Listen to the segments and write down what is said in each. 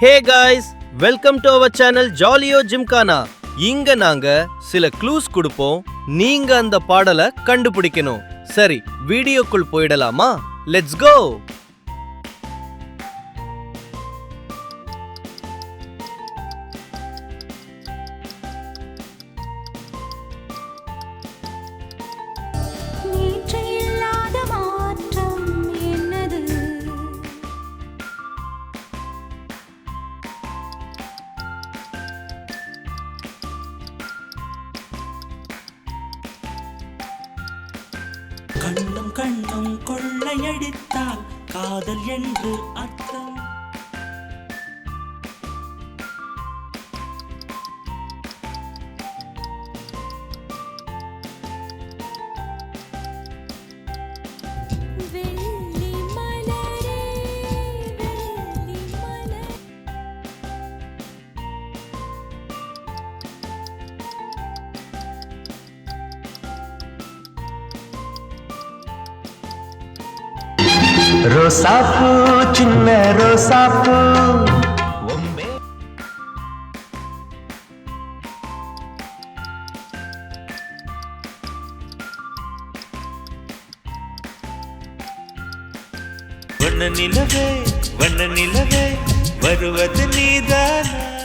Hey guys welcome to our channel Jolly O Gymkhana இங்க நாங்க சில க்ளூஸ் கொடுப்போம். நீங்க அந்த பாடலை கண்டுபிடிக்கணும். சரி வீடியோக்குள் போயிடலாமா? லெட்ஸ் கோ கையடித்தால் காதல் என்று அர்த்தம். ரோசாப்பூ சின்ன ரோசாப்பூ வண்ண நிலவே வண்ண நிலவே வருவது நீதானா.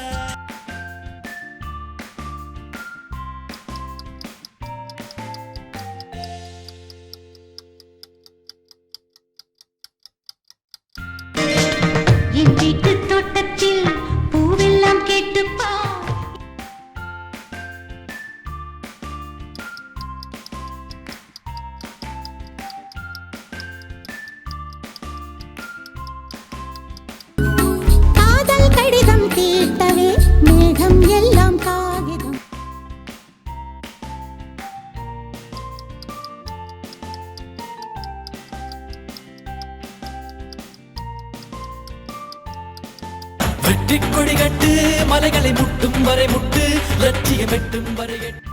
வெற்றி கொடி கட்டு மலைகளை முட்டும் வரை முட்டு லட்சியம் வெட்டும் வரை எட்டு.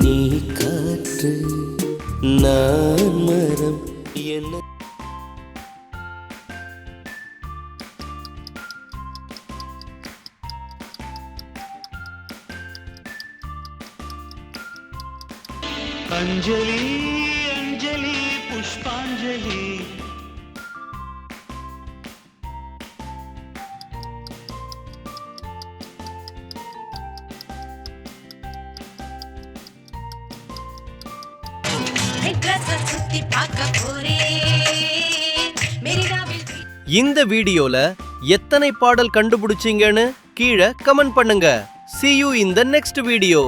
நீ காற்று நான் மரம். என்ன? அஞ்சலி அஞ்சலி புஷ்பாஞ்சலி. இந்த வீடியோல எத்தனை பாடல் கண்டுபிடிச்சீங்கன்னு கீழே கமெண்ட் பண்ணுங்க. See you in the next video